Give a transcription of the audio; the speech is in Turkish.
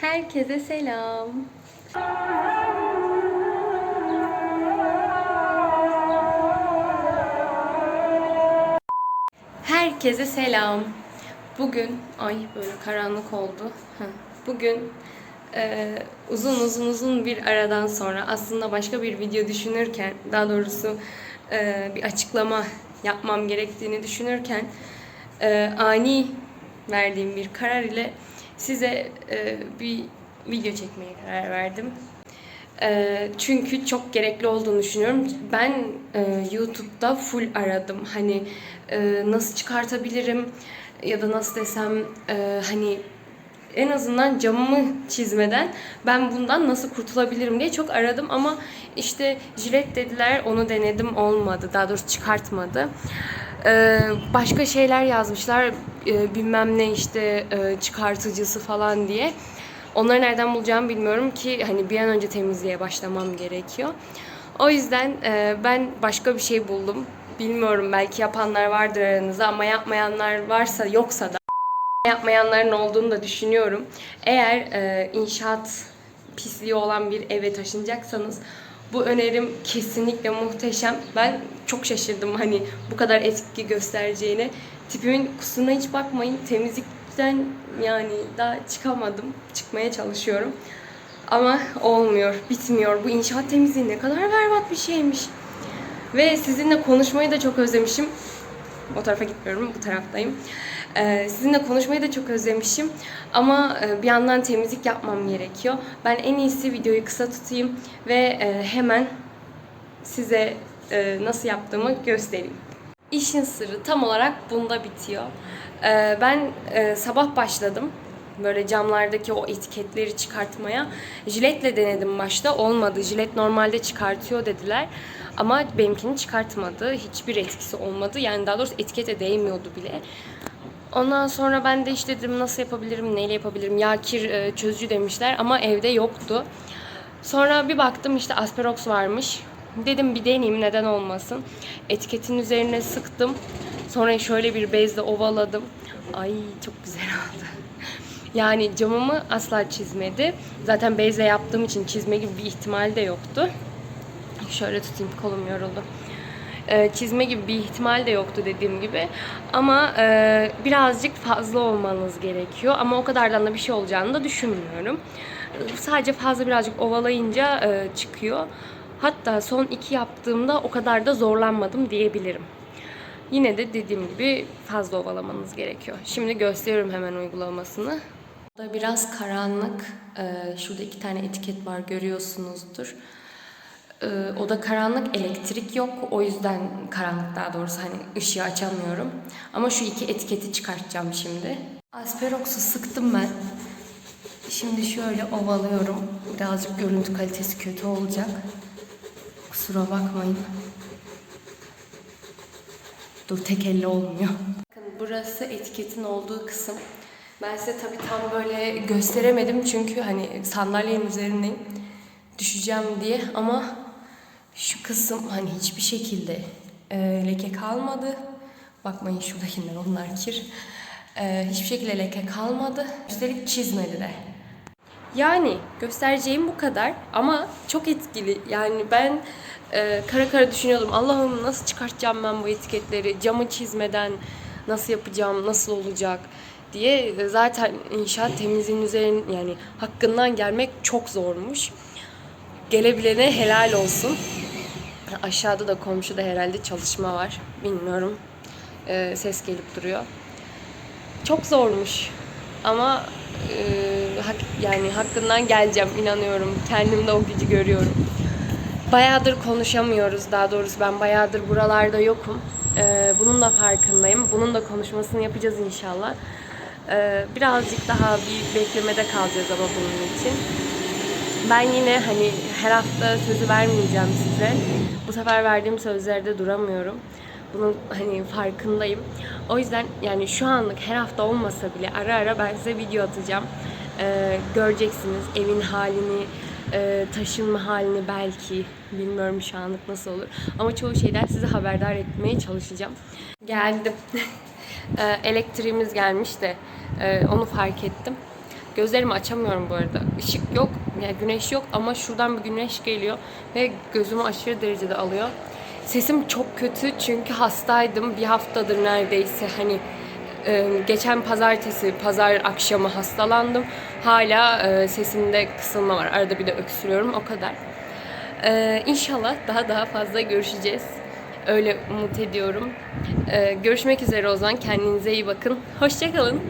Herkese selam. Herkese selam. Bugün, ay böyle karanlık oldu. Bugün e, uzun uzun uzun bir aradan sonra aslında başka bir video düşünürken, daha doğrusu e, bir açıklama yapmam gerektiğini düşünürken e, ani verdiğim bir karar ile size e, bir video çekmeye karar verdim. E, çünkü çok gerekli olduğunu düşünüyorum. Ben e, YouTube'da full aradım. Hani e, nasıl çıkartabilirim ya da nasıl desem e, hani en azından camımı çizmeden ben bundan nasıl kurtulabilirim diye çok aradım ama işte jilet dediler onu denedim olmadı daha doğrusu çıkartmadı. Ee, başka şeyler yazmışlar e, bilmem ne işte e, çıkartıcısı falan diye. Onları nereden bulacağımı bilmiyorum ki hani bir an önce temizliğe başlamam gerekiyor. O yüzden e, ben başka bir şey buldum. Bilmiyorum belki yapanlar vardır aranızda ama yapmayanlar varsa yoksa da yapmayanların olduğunu da düşünüyorum. Eğer e, inşaat pisliği olan bir eve taşınacaksanız bu önerim kesinlikle muhteşem. Ben çok şaşırdım hani bu kadar etki göstereceğine. Tipimin kusuruna hiç bakmayın. Temizlikten yani daha çıkamadım. Çıkmaya çalışıyorum. Ama olmuyor, bitmiyor. Bu inşaat temizliği ne kadar berbat bir şeymiş. Ve sizinle konuşmayı da çok özlemişim. O tarafa gitmiyorum, bu taraftayım. Ee, sizinle konuşmayı da çok özlemişim. Ama e, bir yandan temizlik yapmam gerekiyor. Ben en iyisi videoyu kısa tutayım ve e, hemen size e, nasıl yaptığımı göstereyim. İşin sırrı tam olarak bunda bitiyor. Ee, ben sabah başladım böyle camlardaki o etiketleri çıkartmaya. Jiletle denedim başta. Olmadı. Jilet normalde çıkartıyor dediler. Ama benimkini çıkartmadı. Hiçbir etkisi olmadı. Yani daha doğrusu etikete değmiyordu bile. Ondan sonra ben de işte dedim nasıl yapabilirim, neyle yapabilirim, yağ kir e, çözücü demişler ama evde yoktu. Sonra bir baktım işte Asperox varmış. Dedim bir deneyeyim neden olmasın. Etiketin üzerine sıktım. Sonra şöyle bir bezle ovaladım. Ay çok güzel oldu. Yani camımı asla çizmedi. Zaten bezle yaptığım için çizme gibi bir ihtimal de yoktu. Şöyle tutayım kolum yoruldu. Ee, çizme gibi bir ihtimal de yoktu dediğim gibi. Ama e, birazcık fazla olmanız gerekiyor. Ama o kadardan da bir şey olacağını da düşünmüyorum. Sadece fazla birazcık ovalayınca e, çıkıyor. Hatta son iki yaptığımda o kadar da zorlanmadım diyebilirim. Yine de dediğim gibi fazla ovalamanız gerekiyor. Şimdi gösteriyorum hemen uygulamasını. Da biraz karanlık. Şurada iki tane etiket var görüyorsunuzdur. Ee, o da karanlık, elektrik yok. O yüzden karanlık daha doğrusu hani ışığı açamıyorum. Ama şu iki etiketi çıkartacağım şimdi. Asperox'u sıktım ben. Şimdi şöyle ovalıyorum. Birazcık görüntü kalitesi kötü olacak. Kusura bakmayın. Dur tek elle olmuyor. Bakın burası etiketin olduğu kısım. Ben size tabii tam böyle gösteremedim çünkü hani sandalyenin üzerindeyim. Düşeceğim diye ama şu kısım hani hiçbir şekilde e, leke kalmadı. Bakmayın şuradakiler onlar kir. E, hiçbir şekilde leke kalmadı. Üstelik çizmedi de. Yani göstereceğim bu kadar ama çok etkili. Yani ben e, kara kara düşünüyordum. Allah'ım nasıl çıkartacağım ben bu etiketleri? Camı çizmeden nasıl yapacağım? Nasıl olacak? diye zaten inşaat temizliğinin üzerine yani hakkından gelmek çok zormuş. Gelebilene helal olsun. Aşağıda da komşuda herhalde çalışma var. Bilmiyorum. E, ses gelip duruyor. Çok zormuş. Ama e, hak, yani hakkından geleceğim inanıyorum. Kendimde o gücü görüyorum. Bayağıdır konuşamıyoruz. Daha doğrusu ben bayağıdır buralarda yokum. E, bunun da farkındayım. Bunun da konuşmasını yapacağız inşallah. E, birazcık daha bir beklemede kalacağız ama bunun için. Ben yine hani her hafta sözü vermeyeceğim size. Bu sefer verdiğim sözlerde duramıyorum. Bunun hani farkındayım. O yüzden yani şu anlık her hafta olmasa bile ara ara ben size video atacağım. Ee, göreceksiniz evin halini, e, taşınma halini belki. Bilmiyorum şu anlık nasıl olur. Ama çoğu şeyden sizi haberdar etmeye çalışacağım. Geldim. Ee, elektriğimiz gelmiş de e, onu fark ettim. Gözlerimi açamıyorum bu arada. Işık yok, yani güneş yok ama şuradan bir güneş geliyor ve gözümü aşırı derecede alıyor. Sesim çok kötü çünkü hastaydım. Bir haftadır neredeyse hani e, geçen pazartesi, pazar akşamı hastalandım. Hala e, sesimde kısılma var. Arada bir de öksürüyorum o kadar. E, inşallah daha daha fazla görüşeceğiz. Öyle umut ediyorum. Görüşmek üzere o zaman. Kendinize iyi bakın. Hoşçakalın.